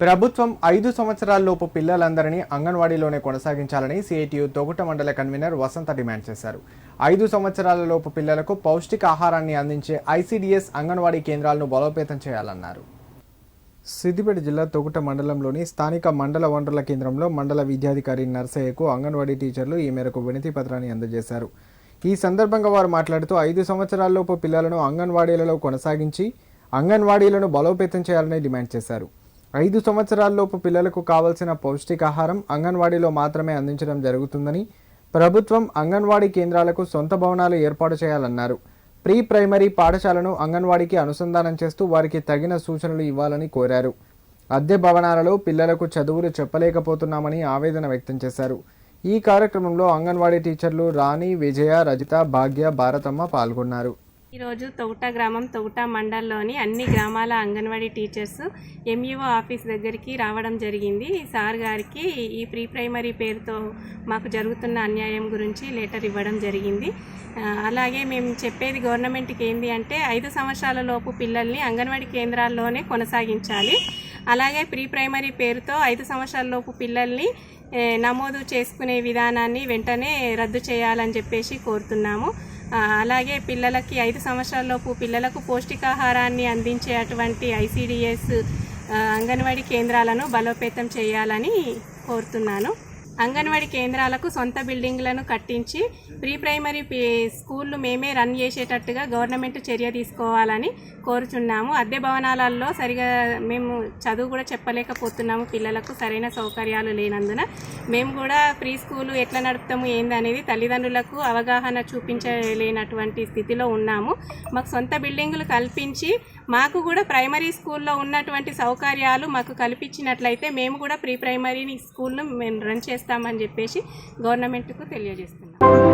ప్రభుత్వం ఐదు సంవత్సరాల్లోపు పిల్లలందరినీ అంగన్వాడీలోనే కొనసాగించాలని సిఐటియు తొగుట మండల కన్వీనర్ వసంత డిమాండ్ చేశారు. ఐదు సంవత్సరాలలోపు పిల్లలకు పౌష్టిక ఆహారాన్ని అందించే ఐసీడీఎస్ అంగన్వాడీ కేంద్రాలను బలోపేతం చేయాలన్నారు. సిద్దిపేట జిల్లా తొగుట మండలంలోని స్థానిక మండల వనరుల కేంద్రంలో మండల విద్యాధికారి నర్సయ్యకు అంగన్వాడీ టీచర్లు ఈ మేరకు వినతి పత్రాన్ని అందజేశారు. ఈ సందర్భంగా వారు మాట్లాడుతూ ఐదు సంవత్సరాల్లోపు పిల్లలను అంగన్వాడీలలో కొనసాగించి అంగన్వాడీలను బలోపేతం చేయాలని డిమాండ్ చేశారు. ఐదు సంవత్సరాల్లోపు పిల్లలకు కావలసిన పౌష్టికాహారం అంగన్వాడీలో మాత్రమే అందించడం జరుగుతుందని ప్రభుత్వం అంగన్వాడీ కేంద్రాలకు సొంత భవనాలు ఏర్పాటు చేయాలన్నారు. ప్రీ ప్రైమరీ పాఠశాలను అంగన్వాడీకి అనుసంధానం చేస్తూ వారికి తగిన సూచనలు ఇవ్వాలని కోరారు. అద్దె భవనాలలో పిల్లలకు చదువులు చెప్పలేకపోతున్నామని ఆవేదన వ్యక్తం చేశారు. ఈ కార్యక్రమంలో అంగన్వాడీ టీచర్లు రాణి విజయ రజిత భాగ్య భారతమ్మ పాల్గొన్నారు. ఈరోజు తొగుట గ్రామం తొగుట మండలంలోని అన్ని గ్రామాల అంగన్వాడీ టీచర్స్ ఎంఈఓ ఆఫీస్ దగ్గరికి రావడం జరిగింది. సార్ గారికి ఈ ప్రీ ప్రైమరీ పేరుతో మాకు జరుగుతున్న అన్యాయం గురించి లెటర్ ఇవ్వడం జరిగింది. అలాగే మేము చెప్పేది గవర్నమెంట్కి ఏంటి అంటే ఐదు సంవత్సరాల లోపు పిల్లల్ని అంగన్వాడీ కేంద్రాల్లోనే కొనసాగించాలి. అలాగే ప్రీ ప్రైమరీ పేరుతో ఐదు సంవత్సరాలలోపు పిల్లల్ని నమోదు చేసుకునే విధానాన్ని వెంటనే రద్దు చేయాలని చెప్పేసి కోరుతున్నాము. అలాగే పిల్లలకి ఐదు సంవత్సరాలలోపు పిల్లలకు పౌష్టికాహారాన్ని అందించే అటువంటి ఐసిడిఎస్ అంగన్వాడీ కేంద్రాలను బలోపేతం చేయాలని కోరుతున్నాను. అంగన్వాడీ కేంద్రాలకు సొంత బిల్డింగ్లను కట్టించి ప్రీ ప్రైమరీ స్కూళ్ళు మేమే రన్ చేసేటట్టుగా గవర్నమెంట్ చర్య తీసుకోవాలని కోరుచున్నాము. అద్దె భవనాలలో సరిగా మేము చదువు కూడా చెప్పలేకపోతున్నాము. పిల్లలకు సరైన సౌకర్యాలు లేనందున మేము కూడా ప్రీ స్కూలు ఎట్లా నడుపుతాము ఏందనేది తల్లిదండ్రులకు అవగాహన చూపించలేనటువంటి స్థితిలో ఉన్నాము. మాకు సొంత బిల్డింగులు కల్పించి మాకు కూడా ప్రైమరీ స్కూల్లో ఉన్నటువంటి సౌకర్యాలు మాకు కల్పించినట్లయితే మేము కూడా ప్రీ ప్రైమరీ స్కూల్ను మేము రన్ చేస్తామని చెప్పేసి గవర్నమెంట్కు తెలియజేస్తున్నాం.